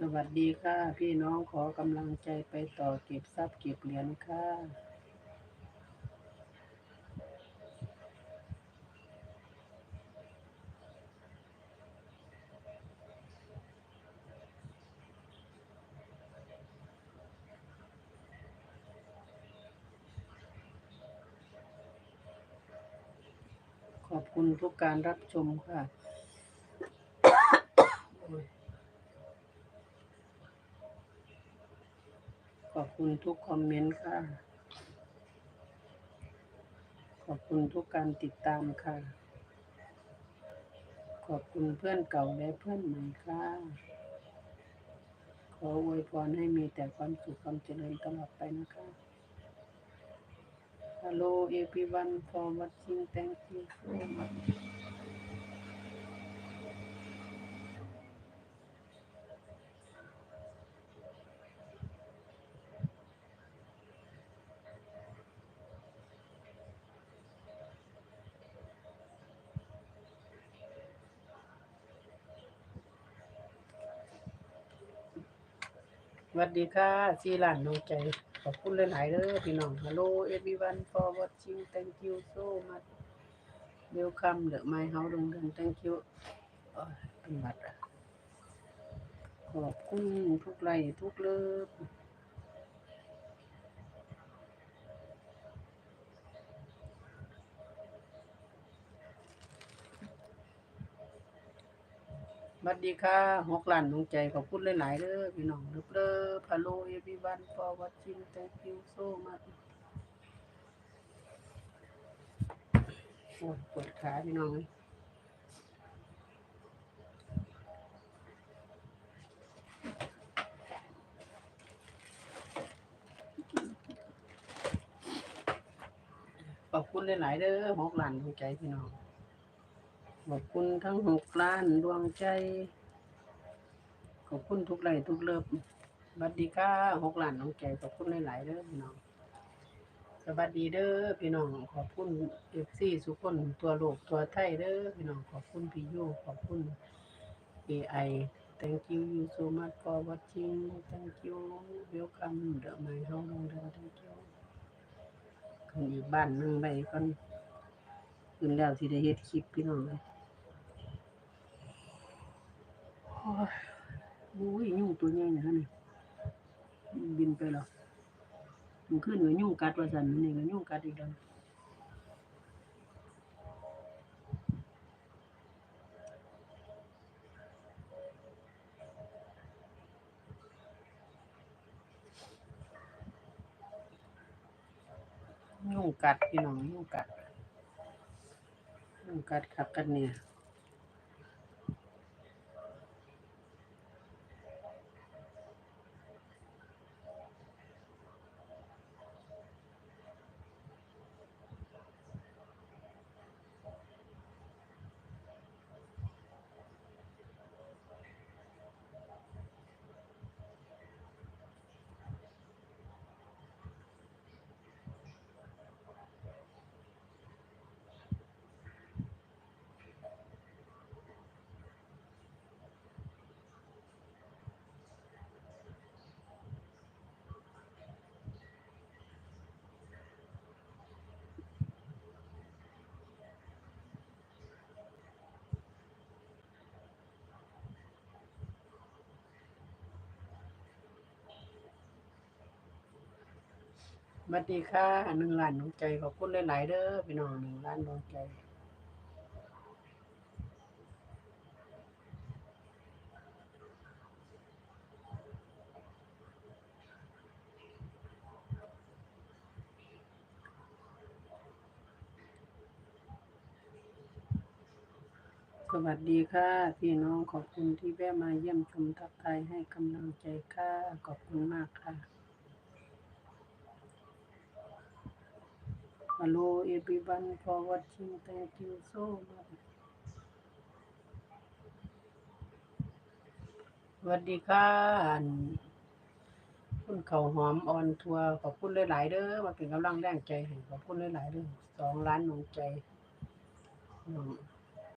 สวัสดีค่ะ พี่น้องขอกำลังใจไปต่อเก็บทรัพย์เก็บเหรียญค่ะขอบคุณทุกการรับชมค่ะ ขอบคุณทุกคอมเมนต์ค่ะ ขอบคุณทุกการติดตามค่ะ ขอบคุณเพื่อนเก่าและเพื่อนใหม่ค่ะ ขออวยพรให้มีแต่ความสุขความเจริญตลอดไปนะคะ Hello everyone for watching thank you so much วัสดีค่ะซีหลานน้องใจ ขอบคุณหลายๆเด้อพี่น้อง Hello everyone for watching thank you so much welcome the my house โรงเรียน thank you เอ้ยเป็นบัตรขอบคุณทุกไลค์ทุกเลิฟ วัสดีค่ะหกหลานน้องใจขอบคุณหลายๆเด้อพี่น้องเลิฟเลิฟ Hello everyone for watching thank you so much โอ้ยปวดขาพี่น้องเอ้ยขอบคุณหลายๆเด้อหกล้านดวงใจพี่น้อง ขอบคุณทั้งหกล้านดวงใจ ขอบคุณทุกไลค์ทุกเลิฟสวัสดีค่ะหกล้านดวงใจขอบคุณหลายๆเด้อพี่น้องสวัสดีเด้อพี่น้องขอบคุณเอฟซีสุกคนตัวโลกตัวไทยเด้อพี่น้องขอบคุณพี่โยขอบคุณ AI thank you you so much for watching thank you welcome เด้อมาเฮาลงเด้อ thank you ขึ้นอีกบ้านหนึงไปก่อนขึ้นแล้วสิได้เฮ็ดคลิปพี่น้องเลย โอ้ยโอ้ยยุ่งตัวใหญ่นะนี่บินไปแล้วมันขึ้นกับยุ่งกัดว่าสันนนี่ก็ยุ่งกัดอีกแล้วยุ่งกัดพี่น้องยุ่งกัดยุ่งกัดขับกันเนี่ย สวัสดีค่ะหนึ่งล้านดวงใจขอบคุณหลายๆเด้อพี่น้องหนึ่งล้านดวงใจสวัสดีค่ะ พี่น้องขอบคุณที่แวะมาเยี่ยมชมทักทายให้กำลังใจค่ะ ขอบคุณมากค่ะ Hello everyone for watching thank you so much สวัสดีค่ะอันคุณเขาหอมออนทัวร์ขอบคุณหลายๆเด้อมาเป็นกำลังแรงใจให้ขอบคุณหลายๆเด้อสองล้านดวงใจ